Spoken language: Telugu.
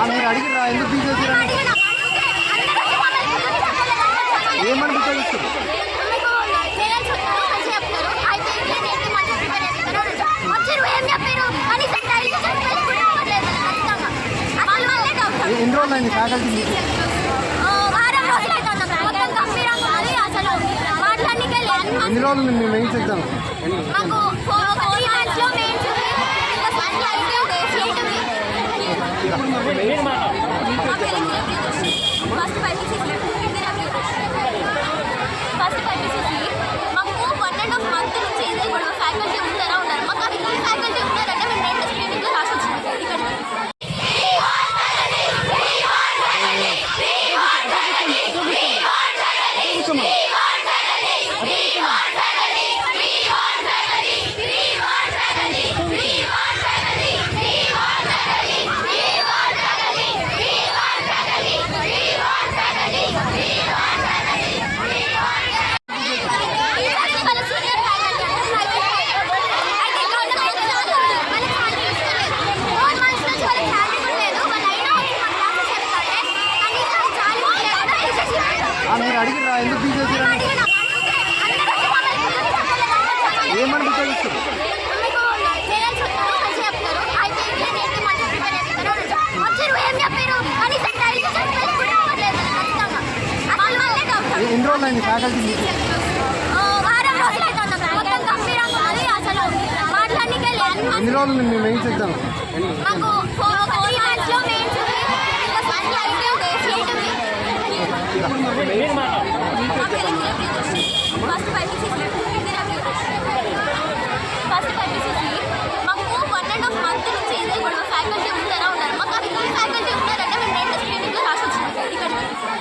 అడిగిరా ఎందుకు తీసేసారని ఏమని ఉపయోగిస్తారు ఎన్ని రోజులు అయింది ఫ్యాకల్టీ ఎన్ని రోజులు আমি మీరు అడిగిరా ఎందుకు తీసేసారు ఏమని ఉపయోగిస్తారు ఎన్ని రోజులు ఫ్యాకల్టీ ఎన్ని రోజులు మేము ఏం చేద్దాం? First five